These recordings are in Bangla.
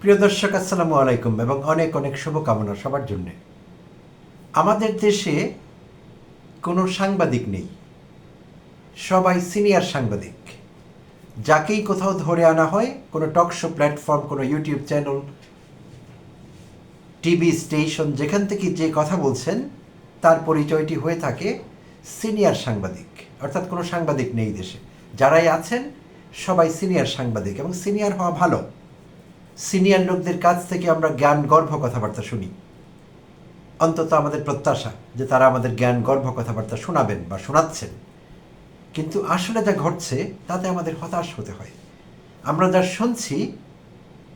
প্রিয় দর্শক, আসসালামু আলাইকুম এবং অনেক অনেক শুভকামনা সবার জন্যে। আমাদের দেশে কোনো সাংবাদিক নেই। সবাই সিনিয়র সাংবাদিক। যাকেই কোথাও ধরে আনা হয়, কোনো টক শো প্ল্যাটফর্ম, কোনো ইউটিউব চ্যানেল, টিভি স্টেশন, যেখান থেকে যে কথা বলছেন, তার পরিচয়টি হয়ে থাকে সিনিয়র সাংবাদিক। অর্থাৎ কোনো সাংবাদিক নেই দেশে। যারাই আছেন, সবাই সিনিয়র সাংবাদিক এবং সিনিয়র হওয়া ভালো। সিনিয়র লোকদের কাছ থেকে আমরা জ্ঞান গর্ভ কথাবার্তা শুনি। অন্তত আমাদের প্রত্যাশা যে তারা আমাদের জ্ঞান গর্ভ কথাবার্তা শোনাবেন বা শোনাচ্ছেন। কিন্তু আসলে যা ঘটছে, তাতে আমাদের হতাশ হতে হয়। আমরা যা শুনছি,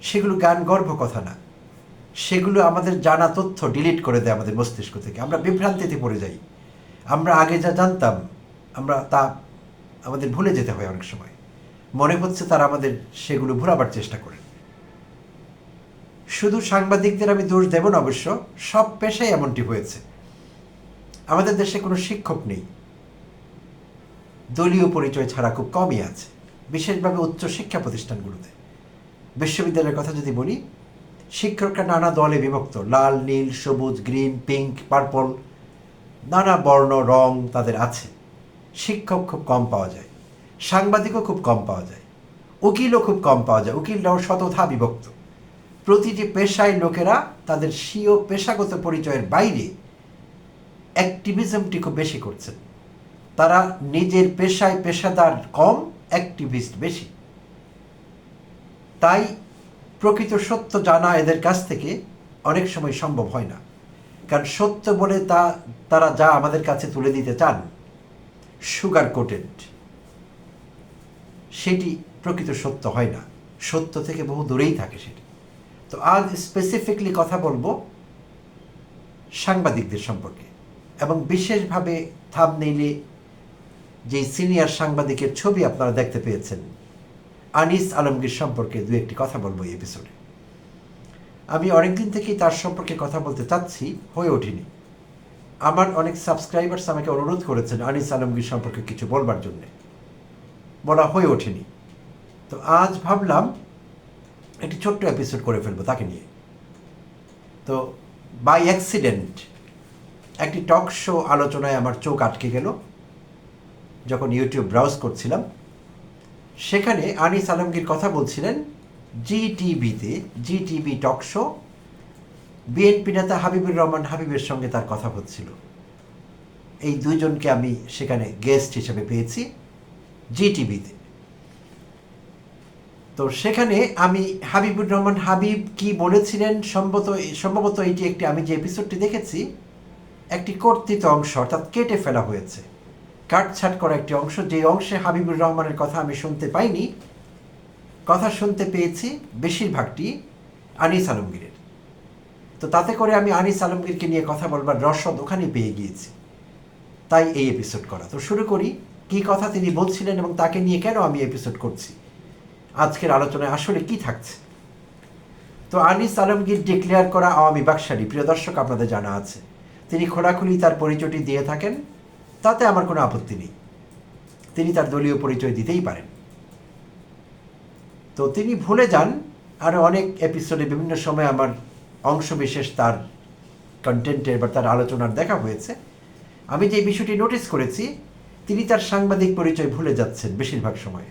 সেগুলো জ্ঞান গর্ভ কথা না। সেগুলো আমাদের জানা তথ্য ডিলিট করে দেয় আমাদের মস্তিষ্ক থেকে। আমরা বিভ্রান্তিতে পড়ে যাই। আমরা আগে যা জানতাম, আমরা তা আমাদের ভুলে যেতে হয় অনেক সময়। মনে হচ্ছে তারা আমাদের সেগুলো ভুলাবার চেষ্টা করেন। শুধু সাংবাদিকদের আমি দোষ দেব না অবশ্য, সব পেশায় এমনটি হয়েছে। আমাদের দেশে কোনো শিক্ষক নেই। দলীয় পরিচয় ছাড়া খুব কমই আছে, বিশেষভাবে উচ্চ শিক্ষা প্রতিষ্ঠানগুলোতে। বিশ্ববিদ্যালয়ের কথা যদি বলি, শিক্ষকরা নানা দলে বিভক্ত, লাল, নীল, সবুজ, গ্রিন, পিঙ্ক, পার্পল, নানা বর্ণ, রং তাদের আছে। শিক্ষক খুব কম পাওয়া যায়, সাংবাদিকও খুব কম পাওয়া যায়, উকিলও খুব কম পাওয়া যায়, উকিলরাও শতধা বিভক্ত। প্রতিটি পেশায় লোকেরা তাদের স্বীয় পেশাগত পরিচয়ের বাইরে অ্যাক্টিভিজমটি খুব বেশি করছেন। তারা নিজের পেশায় পেশাদার কম অ্যাক্টিভিস্ট বেশি। তাই প্রকৃত সত্য জানা এদের কাছ থেকে অনেক সময় সম্ভব হয় না। কারণ সত্য বলে তা, তারা যা আমাদের কাছে তুলে দিতে চান সুগার কোটেড সেটি প্রকৃত সত্য হয় না। সত্য থেকে বহু দূরেই থাকে সেটি। তো আজ স্পেসিফিকলি কথা বলব সাংবাদিকদের সম্পর্কে এবং বিশেষভাবে থামনেইলে যে সিনিয়র সাংবাদিকের ছবি আপনারা দেখতে পেয়েছেন, আনিস আলমগীর সম্পর্কে দু একটি কথা বলব এই এপিসোডে আমি অনেকদিন থেকেই তার সম্পর্কে কথা বলতে চাচ্ছি, হয়ে ওঠেনি। আমার অনেক সাবস্ক্রাইবার্স আমাকে অনুরোধ করেছেন আনিস আলমগীর সম্পর্কে কিছু বলবার জন্যে। বলা হয়ে ওঠেনি। তো আজ ভাবলাম একটি ছোট্ট এপিসোড করে ফেলব তাকে নিয়ে। তো বাই অ্যাক্সিডেন্ট একটি টক শো আলোচনায় আমার চোখ আটকে গেল। যখন ইউটিউব ব্রাউজ করছিলাম, সেখানে আনিস আলমগীর কথা বলছিলেন জি টিভিতে Zee TV talk show BNP নেতা হাবিবুর রহমান হাবিবের সঙ্গে তার কথা হচ্ছিল। এই দুইজনকে আমি সেখানে গেস্ট হিসেবে পেয়েছি জি টিভিতে তো সেখানে আমি হাবিবুর রহমান হাবিব কি বলেছিলেন? সম্ভবত সম্ভবত এটি একটি, আমি যে এপিসোডটি দেখেছি, একটি কর্তৃত অংশ, অর্থাৎ কেটে ফেলা হয়েছে। কাটছাট করা একটি অংশ, যে অংশে হাবিবুর রহমানের কথা আমি শুনতে পাইনি। কথা শুনতে পেয়েছি বেশিরভাগটি আনিস আলমগীরের। তো তাতে করে আমি আনিস আলমগীরকে নিয়ে কথা বলবার রসদ ওখানেই পেয়ে গিয়েছি। তাই এই এপিসোড করা। তো শুরু করি, কি কথা তিনি বলছিলেন এবং তাকে নিয়ে কেন আমি এপিসোড করছি? আজকের আলোচনায় আসলে কি থাকছে? তো আনিস আলমগীর ডিক্লেয়ার করা আওয়ামী বাকশালী, প্রিয় দর্শক, আপনাদের জানা আছে। তিনি খোলাখুলি তার পরিচয়টি দিয়ে থাকেন, তাতে আমার কোনো আপত্তি নেই। তিনি তার দলীয় পরিচয় দিতেই পারেন। তো তিনি ভুলে যান আরও অনেক এপিসোডে বিভিন্ন সময় আমার অংশবিশেষ তার কন্টেন্টের বা তার আলোচনার দেখা হয়েছে। আমি যে বিষয়টি নোটিস করেছি, তিনি তার সাংবাদিক পরিচয় ভুলে যাচ্ছেন বেশিরভাগ সময়।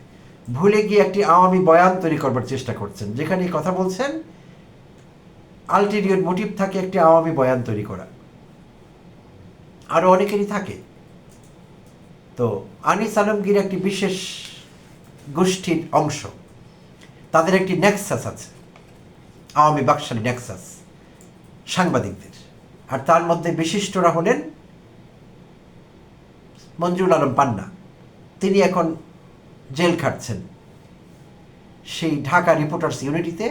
ভুলে গিয়ে একটি আওয়ামী বয়ান তৈরি করবার চেষ্টা করছেন, যেখানে কথা বলছেন আলটেরিয়র মোটিভ থাকে একটি আওয়ামী বয়ান তৈরি করা। আরও অনেকেরই থাকে। তো আনিস আলমগীর একটি বিশেষ গোষ্ঠীর অংশ। তাদের একটি নেক্সাস আছে, আওয়ামী বাকশালী নেক্সাস সাংবাদিকদের। আর তার মধ্যে বিশিষ্টরা হলেন মঞ্জুর আলম পান্না। তিনি এখন জেল খাটছেন। সেই ঢাকা রিপোর্টার্স ইউনিটিতে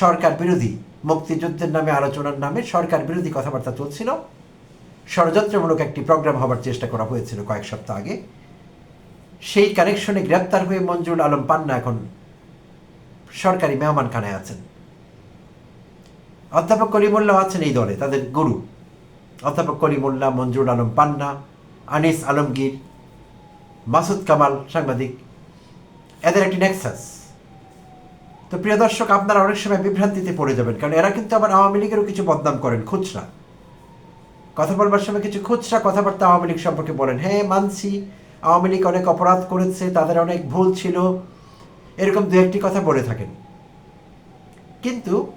সরকার বিরোধী মুক্তিযুদ্ধের নামে আলোচনার নামে সরকার বিরোধী কথাবার্তা চলছিল। ষড়যন্ত্রমূলক একটি প্রোগ্রাম হবার চেষ্টা করা হয়েছিল কয়েক সপ্তাহ আগে। সেই কানেকশনে গ্রেপ্তার হয়ে মঞ্জুর আলম পান্না এখন সরকারি মেহমানখানায় আছেন। অধ্যাপক কলিমুল্লাহ আছেন এই দলে, তাদের গুরু। অধ্যাপক কলিমুল্লাহ মঞ্জুর আলম পান্না, আনিস আলমগীর মাসুদ কামাল, সাংবাদিক। এদের একটি নেক্সাস তো প্রিয় দর্শক, আপনারা অনেক সময় বিভ্রান্তিতে পড়ে যাবেন, কারণ এরা কিন্তু আবার আওয়ামী লীগেরও কিছু বদনাম করেন, খুচরা। কথা বলবার সময় কিছু খুচরা কথাবার্তা আওয়ামী লীগ সম্পর্কে বলেন হ্যাঁ মানছি, আওয়ামী লীগ অনেক অপরাধ করেছে, তাদের অনেক ভুল ছিল। এরকম দু একটি কথা বলে থাকেন। কিন্তু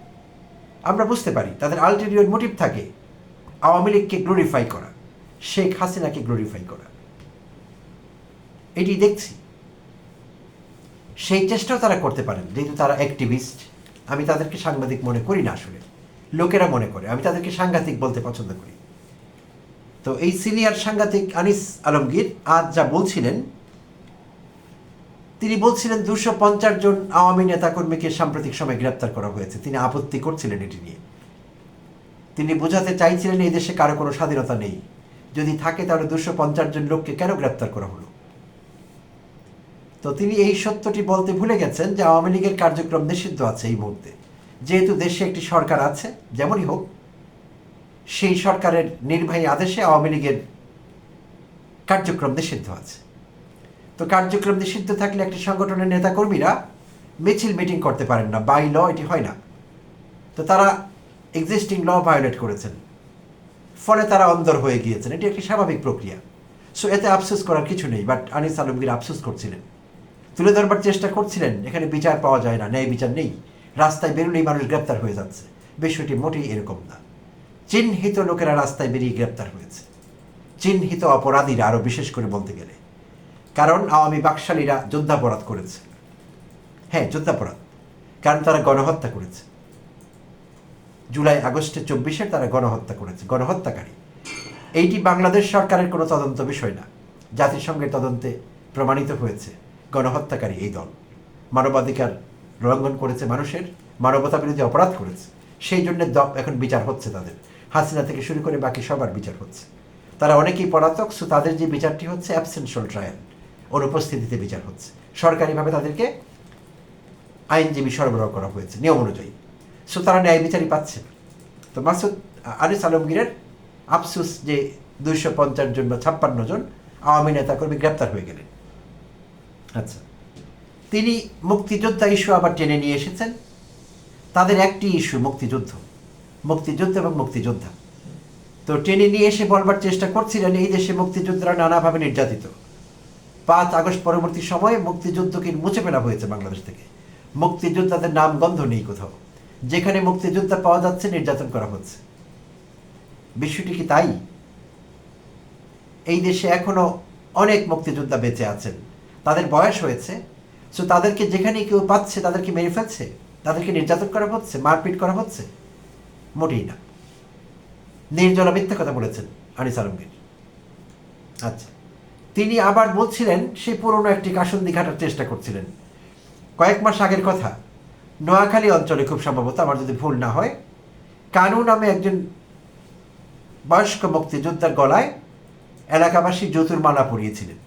আমরা বুঝতে পারি, তাদের আলটেরিয়র মোটিভ থাকে আওয়ামী লীগকে গ্লোরিফাই করা, শেখ হাসিনাকে গ্লোরিফাই করা। এটি দেখছি। সেই চেষ্টাও তারা করতে পারেন, যেহেতু তারা অ্যাক্টিভিস্ট আমি তাদেরকে সাংবাদিক মনে করি না আসলে। লোকেরা মনে করে, আমি তাদেরকে সাংঘাতিক বলতে পছন্দ করি। তো এই সিনিয়র সাংঘাতিক আনিস আলমগীর আজ যা বলছিলেন, তিনি বলছিলেন দুশো পঞ্চাশ জন আওয়ামী নেতাকর্মীকে সাম্প্রতিক সময় গ্রেপ্তার করা হয়েছে। তিনি আপত্তি করছিলেন এটি নিয়ে। তিনি বোঝাতে চাইছিলেন এই দেশে কারও কোনো স্বাধীনতা নেই। যদি থাকে তাহলে দুশো পঞ্চাশ জন লোককে কেন গ্রেপ্তার করা হলো? তো তিনি এই সত্যটি বলতে ভুলে গেছেন যে আওয়ামী লীগের কার্যক্রম নিষিদ্ধ আছে এই মুহূর্তে। যেহেতু দেশে একটি সরকার আছে, যেমনই হোক, সেই সরকারের নির্বাহী আদেশে আওয়ামী লীগের কার্যক্রম নিষিদ্ধ আছে। তো কার্যক্রম নিষিদ্ধ থাকলে একটি সংগঠনের নেতাকর্মীরা মিছিল মিটিং করতে পারেন না, বাই ল এটি হয় না। তো তারা এক্সিস্টিং ল ভায়োলেট করেছেন। ফলে তারা অন্দর হয়ে গিয়েছেন। এটি একটি স্বাভাবিক প্রক্রিয়া। সো এতে আফসোস করার কিছু নেই বাট আনিস আলমগীর আফসোস করছিলেন। তুলে ধরবার চেষ্টা করছিলেন, এখানে বিচার পাওয়া যায় না, ন্যায় বিচার নেই। রাস্তায় বেরোলেই মানুষ গ্রেপ্তার হয়ে যাচ্ছে। বিষয়টি মোটেই এরকম না। চিহ্নিত লোকেরা রাস্তায় বেরিয়ে গ্রেপ্তার হয়েছে। চিহ্নিত অপরাধীরা আরও বিশেষ করে বলতে গেলে। কারণ আওয়ামী বাকশালীরা যুদ্ধাপরাধ করেছে। হ্যাঁ যুদ্ধাপরাধ। কারণ তারা গণহত্যা করেছে। জুলাই আগস্টে চব্বিশে তারা গণহত্যা করেছে, গণহত্যাকারী। এইটি বাংলাদেশ সরকারের কোনো তদন্ত বিষয় না। জাতিসংঘের তদন্তে প্রমাণিত হয়েছে। গণহত্যাকারী এই দল। মানবাধিকার লঙ্ঘন করেছে মানুষের, মানবতা বিরোধী অপরাধ করেছে। সেই জন্য এখন বিচার হচ্ছে তাদের। হাসিনা থেকে শুরু করে বাকি সবার বিচার হচ্ছে। তারা অনেকেই পলাতক, সো তাদের যে বিচারটি হচ্ছে অ্যাবসেন্সিয়াল ট্রায়াল অনুপস্থিতিতে বিচার হচ্ছে। সরকারিভাবে তাদেরকে আইনজীবী সরবরাহ করা হয়েছে, নিয়ম অনুযায়ী। সো তারা ন্যায় বিচারই পাচ্ছে। তো মাসুদ, আনিস আলমগীরের আফসুস যে দুইশো পঞ্চাশ জন বা ছাপ্পান্ন জন আওয়ামী নেতাকর্মী গ্রেপ্তার হয়ে গেলেন। আচ্ছা। তিনি মুক্তিযোদ্ধা ইস্যু আবার টেনে নিয়ে এসেছেন। তাদের একটি ইস্যু, মুক্তিযুদ্ধ। মুক্তিযুদ্ধ এবং মুক্তিযোদ্ধা। তো টেনে নিয়ে এসে বলবার চেষ্টা করছিলেন, এই দেশে মুক্তিযোদ্ধারা নানাভাবে নির্যাতিত। পাঁচ আগস্ট পরবর্তী সময়ে মুক্তিযুদ্ধকে মুছে ফেলা হয়েছে বাংলাদেশ থেকে। মুক্তিযোদ্ধাদের নাম গন্ধ নেই কোথাও। যেখানে মুক্তিযোদ্ধা পাওয়া যাচ্ছে, নির্যাতন করা হচ্ছে। বিষয়টি কি তাই? এই দেশে এখনও অনেক মুক্তিযোদ্ধা বেঁচে আছেন। তাদের বয়স হয়েছে সো তাদেরকে যেখানে কেউ পাচ্ছে, তাদেরকে মেরে ফেলছে, তাদেরকে নির্যাতন করা হচ্ছে, মারপিট করা হচ্ছে, মোটেই না। নির্জলা মিথ্যা কথা বলেছেন আনিস আলমগীর। আচ্ছা তিনি আবার বলছিলেন সেই পুরনো একটি কাসন্দি ঘাটার চেষ্টা করছিলেন। কয়েক মাস আগের কথা, নোয়াখালী অঞ্চলে খুব সম্ভবত, আমার যদি ভুল না হয়, কানু নামে একজন বয়স্ক মুক্তিযোদ্ধার গলায় এলাকাবাসী জতুর মালা পরিয়েছিলেন।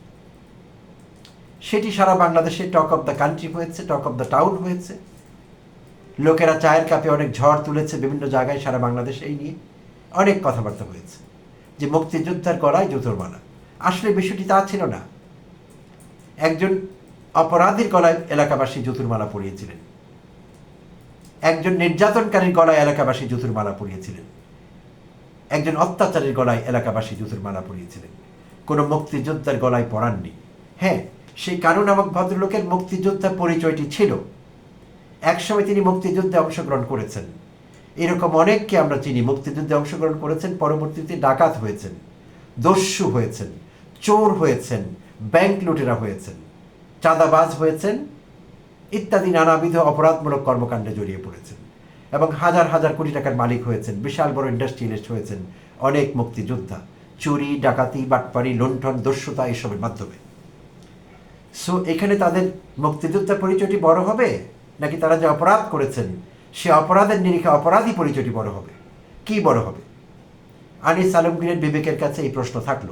সেটি সারা বাংলাদেশে টক অফ দ্য কান্ট্রি হয়েছে টক অফ দ্য টাউন হয়েছে। লোকেরা চায়ের কাপে অনেক ঝড় তুলেছে, বিভিন্ন জায়গায় সারা বাংলাদেশে এই নিয়ে অনেক কথাবার্তা হয়েছে। যে মুক্তিযোদ্ধার গলায় জুতোর আসলে বিষয়টি তা ছিল না। একজন অপরাধীর গলায় এলাকাবাসী জুতুর মালা পরিয়েছিলেন। একজন নির্যাতনকারীর গলায় এলাকাবাসী জুতুর মালা পরিয়েছিলেন। একজন অত্যাচারীর গলায় এলাকাবাসী জুতুর মালা পরিয়েছিলেন। কোনো মুক্তিযোদ্ধার গলায় পরাননি। হ্যাঁ সেই কানু নামক ভদ্রলোকের মুক্তিযোদ্ধা পরিচয়টি ছিল। একসময় তিনি মুক্তিযুদ্ধে অংশগ্রহণ করেছেন। এরকম অনেককে আমরা চিনি মুক্তিযুদ্ধে অংশগ্রহণ করেছেন, পরবর্তীতে ডাকাত হয়েছেন, দস্যু হয়েছেন, চোর হয়েছেন, ব্যাংক লুটেরা হয়েছেন, চাঁদাবাজ হয়েছেন ইত্যাদি নানাবিধ অপরাধমূলক কর্মকাণ্ডে জড়িয়ে পড়েছেন এবং হাজার হাজার কোটি টাকার মালিক হয়েছেন, বিশাল বড় ইন্ডাস্ট্রিয়ালিস্ট হয়েছেন অনেক মুক্তিযোদ্ধা, চুরি, ডাকাতি বাটপাড়ি লুণ্ঠন, দস্যুতা এসবের মাধ্যমে। সো এখানে তাদের মুক্তিযোদ্ধা পরিচয়টি বড় হবে? নাকি তারা যে অপরাধ করেছেন, সে অপরাধের নিরিখে অপরাধী পরিচয়টি বড় হবে? কি বড় হবে? আনিস আলমগীরের বিবেকের কাছে এই প্রশ্ন থাকল।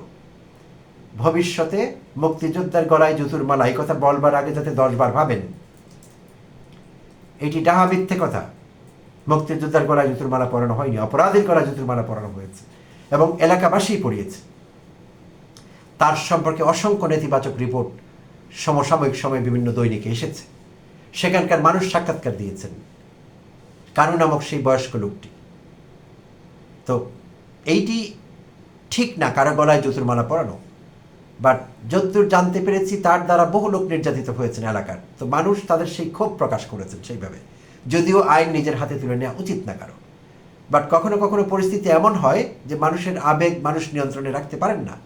ভবিষ্যতে মুক্তিযোদ্ধার গলায় জুতুর মালা, এই কথা বলবার আগে যাতে দশবার ভাবেন। এটি ডাহা মিথ্যে কথা। মুক্তিযোদ্ধার গলায় জুতুর মালা পরানো হয়নি, অপরাধীর গলায় জুতুর মালা পরানো হয়েছে এবং এলাকাবাসী পড়িয়েছে তার সম্পর্কে অসংখ্য নেতিবাচক রিপোর্ট সমসাময়িক সময়ে বিভিন্ন দৈনিকে এসেছে। সেখানকার মানুষ সাক্ষাৎকার দিয়েছেন। কানু নামক সেই বয়স্ক লোকটি। তো এইটি ঠিক না, কারও গলায় জ্যোতির্মালা পরানো? বাট যদ্দূর জানতে পেরেছি, তার দ্বারা বহু লোক নির্যাতিত হয়েছেন এলাকার। তো মানুষ তাদের সেই ক্ষোভ প্রকাশ করেছেন সেইভাবে। যদিও আইন নিজের হাতে তুলে নেওয়া উচিত না কারও। বাট কখনো কখনো পরিস্থিতি এমন হয় যে মানুষের আবেগ মানুষ নিয়ন্ত্রণে রাখতে পারেন না।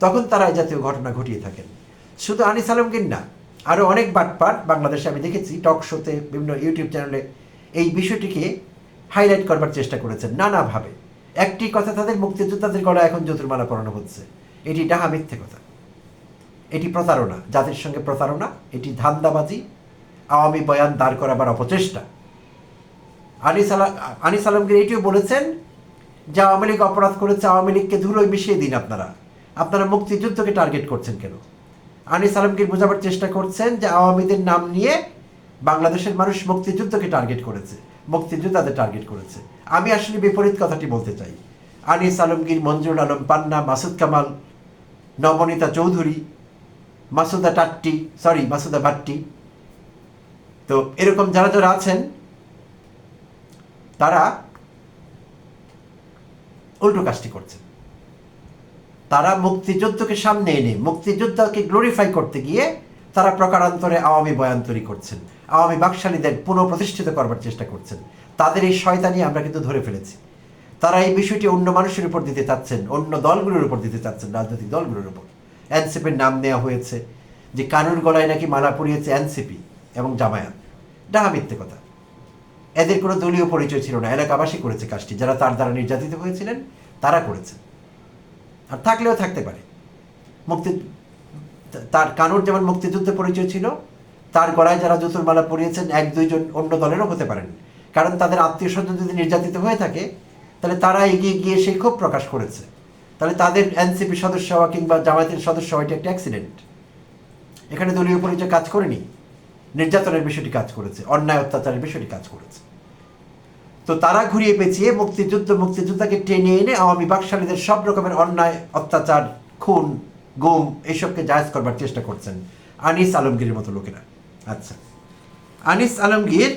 তখন তারা এই জাতীয় ঘটনা ঘটিয়ে থাকেন। শুধু আনিস আলমগীর না আরও অনেক বাটপাট বাংলাদেশে আমি দেখেছি টক শোতে বিভিন্ন ইউটিউব চ্যানেলে এই বিষয়টিকে হাইলাইট করবার চেষ্টা করেছেন নানাভাবে। একটি কথা তাদের মুক্তিযোদ্ধাদের গলা এখন জ্যোতির্মালা পড়ানো হচ্ছে। এটি ডাহা মিথ্যে কথা। এটি প্রতারণা, জাতির সঙ্গে প্রতারণা, এটি ধান্দাবাজি, আওয়ামী বয়ান দাঁড় করাবার অপচেষ্টা। আনিস আলা- আনিস আলমগীর এটিও বলেছেন যে আওয়ামী লীগ অপরাধ করেছে, আওয়ামী লীগকে ধুলোয় মিশিয়ে দিন আপনারা। আপনারা মুক্তিযুদ্ধকে টার্গেট করছেন কেন? আনিস আলমগীর বোঝাবার চেষ্টা করছেন যে আওয়ামীদের নাম নিয়ে বাংলাদেশের মানুষ মুক্তিযুদ্ধকে টার্গেট করেছে। মুক্তিযোদ্ধাদের টার্গেট করেছে। আমি আসলে বিপরীত কথাটি বলতে চাই। আনিস আলমগীর মঞ্জুর আলম, পান্না, মাসুদ কামাল, নবনীতা চৌধুরী, মাসুদা টাট্টি সরি মাসুদা ভাট্টি। তো এরকম যারা যারা আছেন, তারা উল্টো কাজটি করছেন। তারা মুক্তিযুদ্ধকে সামনে এনে মুক্তিযোদ্ধাকে গ্লোরিফাই করতে গিয়ে তারা প্রকারান্তরে আওয়ামী বয়ান তৈরি করছেন। আওয়ামী বাকশালীদের পুনঃপ্রতিষ্ঠিত করবার চেষ্টা করছেন। তাদের এই শয়তানি আমরা কিন্তু ধরে ফেলেছি। তারা এই বিষয়টি অন্য মানুষের উপর দিতে চাচ্ছেন, অন্য দলগুলোর উপর দিতে চাচ্ছেন, রাজনৈতিক দলগুলোর উপর। এনসিপির নাম নেওয়া হয়েছে যে কানুর গলায় নাকি মালা পরিয়েছে এনসিপি এবং জামায়াত। ডাহা মিথ্যে কথা। এদের কোনো দলীয় পরিচয় ছিল না। এলাকাবাসী করেছে কাজটি। যারা তার দ্বারা নির্যাতিত হয়েছিলেন, তারা করেছে। আর থাকলেও থাকতে পারে। মুক্তি তার কানুর যেমন মুক্তিযুদ্ধে পরিচয় ছিল, তার গলায় যারা জুতুরমালা পরিয়েছেন, এক দুইজন অন্য দলেরও হতে পারেন কারণ তাদের আত্মীয় স্বজন যদি নির্যাতিত হয়ে থাকে, তাহলে তারা এগিয়ে গিয়ে সেই ক্ষোভ প্রকাশ করেছে। তাহলে তাদের এনসিপি সদস্য হওয়া কিংবা জামায়াতের সদস্য হওয়া, এটা একটা অ্যাক্সিডেন্ট এখানে দলীয় পরিচয় কাজ করেনি। নির্যাতনের বিষয়টি কাজ করেছে, অন্যায় অত্যাচারের বিষয়টি কাজ করেছে। তো তারা ঘুরিয়ে পেঁচিয়ে মুক্তিযুদ্ধ, মুক্তিযোদ্ধাকে টেনে এনে আওয়ামী বাকশালীদের সব রকমের অন্যায়, অত্যাচার, খুন, গুম এসবকে জায়জ করবার চেষ্টা করছেন আনিস আলমগীরের মতো লোকেরা। আচ্ছা। আনিস আলমগীর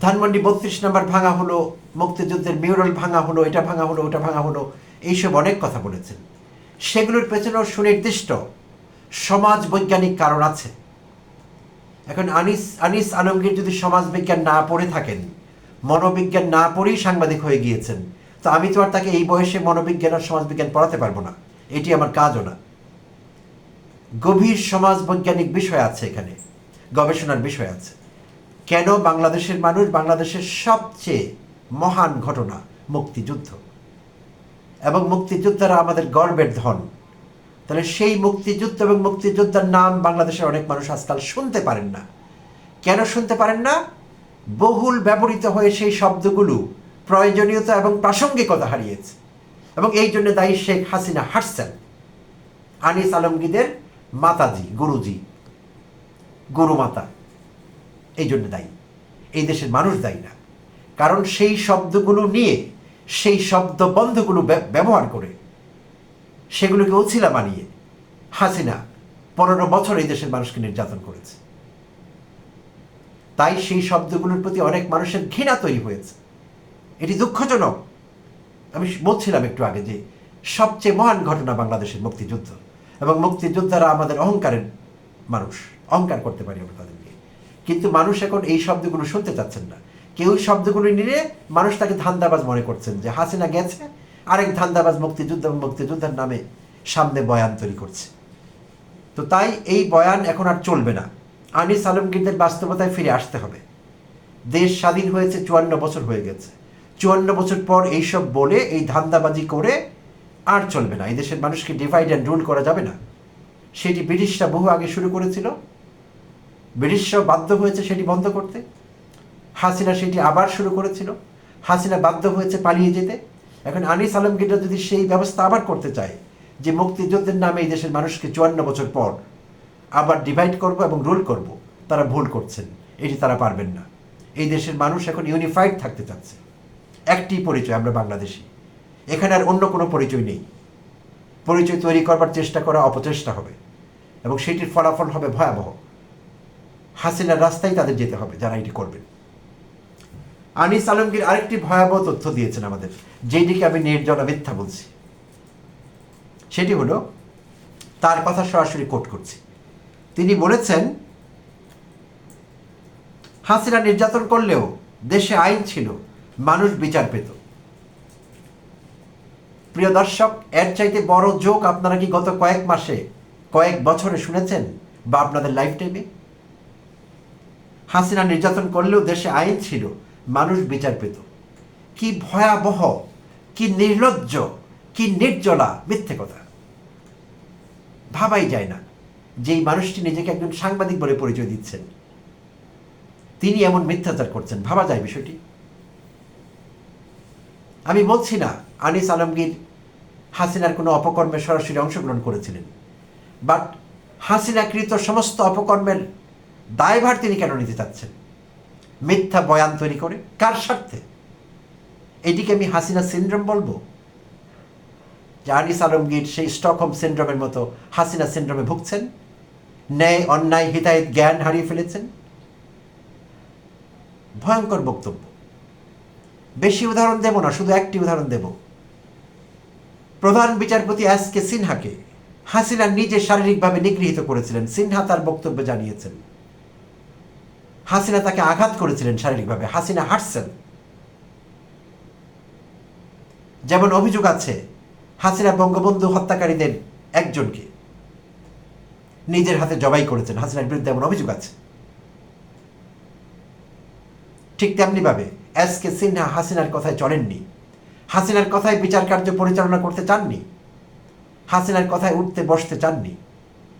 ধানমন্ডি বত্রিশ নাম্বার ভাঙা হলো, মুক্তিযুদ্ধের মিউরাল ভাঙা হলো, এটা ভাঙা হলো, ওটা ভাঙা হলো, এইসব অনেক কথা বলেছেন। সেগুলোর পেছনেও সুনির্দিষ্ট সমাজ বৈজ্ঞানিক কারণ আছে। এখন আনিস আনিস আলমগীর যদি সমাজবিজ্ঞান না পড়ে থাকেন, মনোবিজ্ঞান না পড়েই সাংবাদিক হয়ে গিয়েছেন, তো আমি তো আর তাকে এই বয়সে মনোবিজ্ঞান আর সমাজবিজ্ঞান পড়াতে পারব না। এটি আমার কাজও না। গভীর সমাজ বৈজ্ঞানিক বিষয় আছে এখানে, গবেষণার বিষয় আছে। কেন বাংলাদেশের মানুষ বাংলাদেশের সবচেয়ে মহান ঘটনা মুক্তিযুদ্ধ? এবং মুক্তিযোদ্ধারা আমাদের গর্বের ধন। তাহলে সেই মুক্তিযুদ্ধ এবং মুক্তিযোদ্ধার নাম বাংলাদেশের অনেক মানুষ আজকাল শুনতে পারেন না। কেন শুনতে পারেন না? বহুল ব্যবহৃত হয়ে সেই শব্দগুলো প্রয়োজনীয়তা এবং প্রাসঙ্গিকতা হারিয়েছে। এবং এই জন্য দায়ী শেখ হাসিনা হাসছেন আনিস আলমগীদের মাতাজি, গুরুজি, গুরুমাতা। এই জন্য দায়ী। এই দেশের মানুষ দায়ী না। কারণ সেই শব্দগুলো নিয়ে, সেই শব্দ বন্ধগুলো ব্যবহার করে সেগুলোকে উছিলা বানিয়ে হাসিনা পনেরো বছর এই দেশের মানুষকে নির্যাতন করেছে। তাই সেই শব্দগুলোর প্রতি অনেক মানুষের ঘৃণা তৈরি হয়েছে। এটি দুঃখজনক। আমি বলছিলাম একটু আগে যে সবচেয়ে মহান ঘটনা বাংলাদেশের মুক্তিযুদ্ধ এবং মুক্তিযোদ্ধারা আমাদের অহংকারের মানুষ। অহংকার করতে পারি আমরা তাদের নিয়ে কিন্তু মানুষ এখন এই শব্দগুলো শুনতে চাচ্ছেন না। কেউ শব্দগুলো নিয়ে মানুষ তাকে ধান্দাবাজ মনে করছেন যে হাসিনা গেছে আরেক ধান্দাবাজ মুক্তিযুদ্ধ এবং মুক্তিযোদ্ধার নামে সামনে বয়ান তৈরি করছে। তো তাই এই বয়ান এখন আর চলবে না। আনিস আলমগীরদের বাস্তবতায় ফিরে আসতে হবে। দেশ স্বাধীন হয়েছে, চুয়ান্ন বছর হয়ে গেছে। চুয়ান্ন বছর পর এইসব বলে, এই ধান্দাবাজি করে আর চলবে না। এই দেশের মানুষকে ডিভাইড অ্যান্ড রুল করা যাবে না। সেটি ব্রিটিশরা বহু আগে শুরু করেছিল। ব্রিটিশরা বাধ্য হয়েছে সেটি বন্ধ করতে। হাসিনা সেটি আবার শুরু করেছিল। হাসিনা বাধ্য হয়েছে পালিয়ে যেতে। এখন আনিস আলমগীররা যদি সেই ব্যবস্থা আবার করতে চায়, যে মুক্তিযুদ্ধের নামে এই দেশের মানুষকে চুয়ান্ন বছর পর আবার ডিভাইড করব এবং রুল করব, তারা ভুল করছেন, এটি তারা পারবেন না। এই দেশের মানুষ এখন ইউনিফাইড থাকতে চাচ্ছে। একটি পরিচয়, আমরা বাংলাদেশি। এখানে আর অন্য কোনো পরিচয় নেই। পরিচয় তৈরি করবার চেষ্টা করা অপচেষ্টা হবে এবং সেটির ফলাফল হবে ভয়াবহ। হাসিনার রাস্তায় তাদের যেতে হবে, যারা এটি করবেন। আনিস আলমগীর আরেকটি ভয়াবহ তথ্য দিয়েছেন আমাদের যেটিকে আমি নির্জলা মিথ্যা বলছি। সেটি হলো, তার কথা সরাসরি কোট করছি। তিনি বলেছেন, হাসিনা নির্যাতন করলেও দেশে আইন ছিল, মানুষ বিচার পেত। প্রিয় দর্শক, এর চাইতে বড় যোগ আপনারা কি গত কয়েক মাসে, কয়েক বছরে শুনেছেন বা আপনাদের লাইফ টাইমে হাসিনা নির্যাতন করলেও দেশে আইন ছিল মানুষ বিচার পেত। কি ভয়াবহ, কি নির্লজ্জ, কি নির্জলা মিথ্যে কথা। ভাবাই যায় না যেই মানুষটি নিজেকে একজন সাংবাদিক বলে পরিচয় দিচ্ছেন। তিনি এমন মিথ্যাচার করছেন, ভাবা যায় বিষয়টি। আমি বলছি না, আনিস আলমগীর হাসিনার কোনো অপকর্মে সরাসরি অংশগ্রহণ করেছিলেন। বাট হাসিনাকৃত সমস্ত অপকর্মের দায়ভার তিনি কেন নিতে চাচ্ছেন? মিথ্যা বয়ান তৈরি করে। কার স্বার্থে? এটিকে আমি হাসিনা সিন্ড্রোম বলব? যে আনিস আলমগীর সেই স্টকহোম সিন্ড্রোমের মতো হাসিনা সিন্ড্রোমে ভুগছেন? ন্যায়, অন্যায় হিতায়ত জ্ঞান হারিয়ে ফেলেছেন? ভয়ঙ্কর বক্তব্য। বেশি উদাহরণ দেব না, শুধু একটি উদাহরণ দেব। প্রধান বিচারপতি এস কে সিনহাকে হাসিনা নিজে শারীরিকভাবে নিগৃহীত করেছিলেন। সিনহা তার বক্তব্য জানিয়েছেন। হাসিনা তাকে আঘাত করেছিলেন শারীরিকভাবে। হাসিনা হাঁটছেন। যেমন অভিযোগ আছে, হাসিনা বঙ্গবন্ধু হত্যাকারীদের একজনকে নিজের হাতে জবাই করেছেন। হাসিনার বিরুদ্ধে এমন অভিযোগ আছে। ঠিক তেমনিভাবে এস কে সিনহা হাসিনার কথায় চলেননি। হাসিনার কথায় বিচার কার্য পরিচালনা করতে চাননি। হাসিনার কথায় উঠতে বসতে চাননি।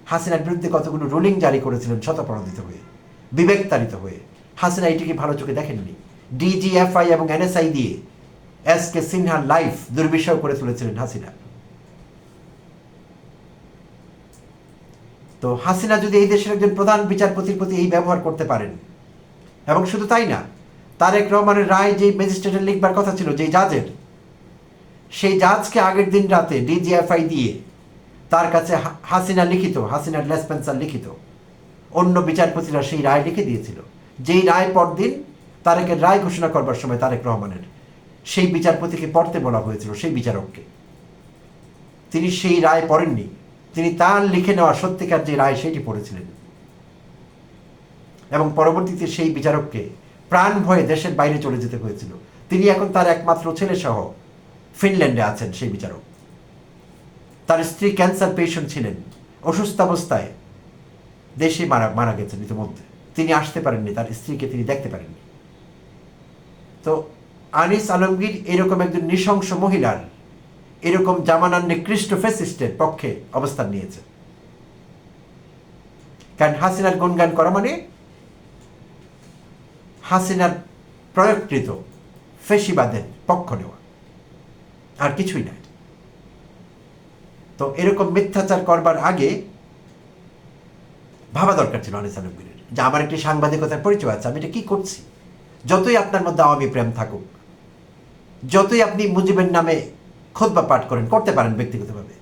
হাসিনার বিরুদ্ধে কতগুলো রুলিং জারি করেছিলেন শতপরাধিত হয়ে। বিবেকতাড়িত হয়ে। হাসিনা এটিকে ভালো চোখে দেখেননি। ডিজিএফআই এবং এনএসআই দিয়ে এস কে সিনহার লাইফ দুর্বিষয় করে তুলেছিলেন হাসিনা। তো হাসিনা যদি এই দেশের একজন প্রধান বিচারপতির প্রতি এই ব্যবহার করতে পারেন, এবং শুধু তাই না, তারেক রহমানের রায় যে ম্যাজিস্ট্রেটের লিখবার কথা ছিল যে জাজের, সেই জাজকে আগের দিন রাতে ডিজিএফআই দিয়ে তার কাছে হাসিনা লিখিত, হাসিনার লেসপেন্সার লিখিত। অন্য বিচারপতিরা সেই রায় লিখে দিয়েছিল। যেই রায় পরদিন তারেকের রায় ঘোষণা করবার সময় তারেক রহমানের। সেই বিচারপতিকে পড়তে বলা হয়েছিল, সেই বিচারককে। তিনি সেই রায় পড়েননি। তিনি তার লিখে নেওয়া সত্যিকার যে রায় সেটি পড়েছিলেন। এবং পরবর্তীতে সেই বিচারককে প্রাণ ভয়ে দেশের বাইরে চলে যেতে হয়েছিল। তিনি এখন তার একমাত্র ছেলে সহ ফিনল্যান্ডে আছেন সেই বিচারক। তার স্ত্রী ক্যান্সার পেশেন্ট ছিলেন। অসুস্থ অবস্থায় দেশে মারা মারা গেছেন ইতিমধ্যে। তিনি আসতে পারেননি, তার স্ত্রীকে তিনি দেখতে পারেননি। তো আনিস আলমগীর এরকম একজন নৃশংস মহিলার, এরকম জামানার নিকৃষ্ট ফেসিস্টের পক্ষে অবস্থান নিয়েছে। কারণ হাসিনার গুণগান করা মানে হাসিনার প্রয়োগকৃত ফেসিবাদের পক্ষ নেওয়া। আর কিছুই নাই। তো এরকম মিথ্যাচার করবার আগে ভাবা দরকার ছিল আনিস আলমগীরের যে আমার একটি সাংবাদিকতার পরিচয় আছে, আমি এটা কী করছি? যতই আপনার মধ্যে আওয়ামী প্রেম থাকুক, যতই আপনি মুজিবের নামে খোদবা পাঠ করেন, করতে পারেন ব্যক্তিগতভাবে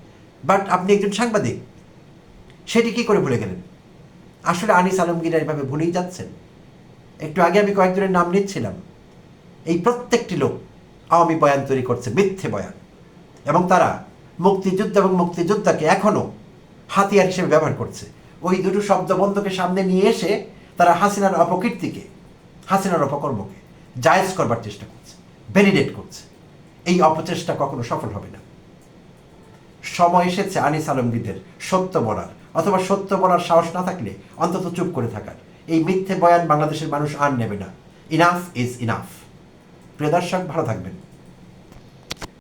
বাট আপনি একজন সাংবাদিক, সেটি কি করে ভুলে গেলেন? আসলে আনিস আলমগীর এভাবে ভুলেই যাচ্ছেন। একটু আগে আমি কয়েকজনের নাম নিচ্ছিলাম। এই প্রত্যেকটি লোক আওয়ামী বয়ান তৈরি করছে, মিথ্যে বয়ান। এবং তারা মুক্তিযুদ্ধ এবং মুক্তিযোদ্ধাকে এখনও হাতিয়ার হিসেবে ব্যবহার করছে। ওই দুটো শব্দবন্ধকে সামনে নিয়ে এসে তারা হাসিনার অপকীর্তিকে, হাসিনার অপকর্মকে জায়েজ করবার চেষ্টা করছে ভ্যালিডেট করছে। এই অপচেষ্টা কখনো সফল হবে না। সময় এসেছে আনিস আলমগীরদের সত্য বলার, অথবা সত্য বলার সাহস না থাকলে অন্তত চুপ করে থাকার। এই মিথ্যে বয়ান বাংলাদেশের মানুষ আর নেবে না। ইনাফ ইজ ইনাফ প্রিয় দর্শক, ভালো থাকবেন।